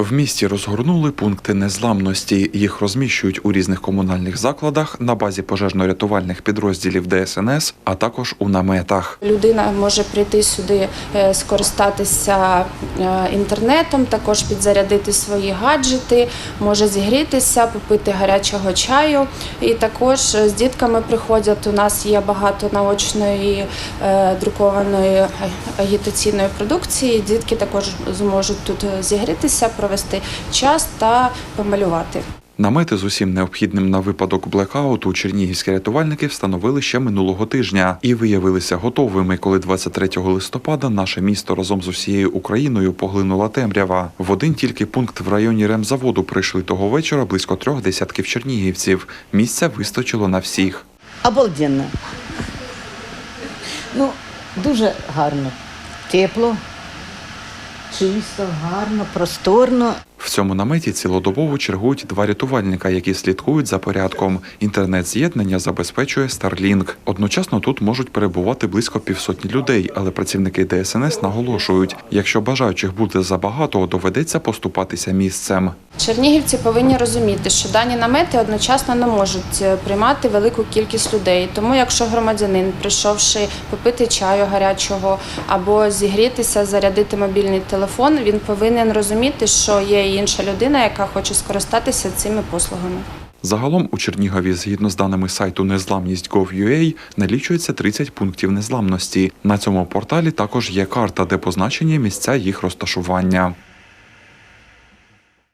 В місті розгорнули пункти незламності. Їх розміщують у різних комунальних закладах на базі пожежно-рятувальних підрозділів ДСНС, а також у наметах. Людина може прийти сюди, е, скористатися е, інтернетом, також підзарядити свої гаджети, може зігрітися, попити гарячого чаю. І також е, з дітками приходять. У нас є багато наочної друкованої агітаційної продукції. Дітки також зможуть тут зігрітися, провести час та помалювати. Намети з усім необхідним на випадок блекауту чернігівські рятувальники встановили ще минулого тижня і виявилися готовими, коли 23 листопада наше місто разом з усією Україною поглинула темрява. В один тільки пункт в районі ремзаводу прийшли того вечора близько трьох десятків чернігівців. Місця вистачило на всіх. Обалденно. Ну, дуже гарно. Тепло, чисто, гарно, просторно. Цьому наметі цілодобово чергують два рятувальника, які слідкують за порядком. Інтернет-з'єднання забезпечує Starlink. Одночасно тут можуть перебувати близько півсотні людей, але працівники ДСНС наголошують, якщо бажаючих буде забагато, доведеться поступатися місцем. Чернігівці повинні розуміти, що дані намети одночасно не можуть е, приймати велику кількість людей. Тому, якщо громадянин, прийшовши попити чаю гарячого або зігрітися, зарядити мобільний телефон, він повинен розуміти, що є і інша людина, яка хоче скористатися цими послугами. Загалом у Чернігові, згідно з даними сайту незламність.gov.ua, налічується 30 пунктів незламності. На цьому порталі також є карта, де позначені місця їх розташування.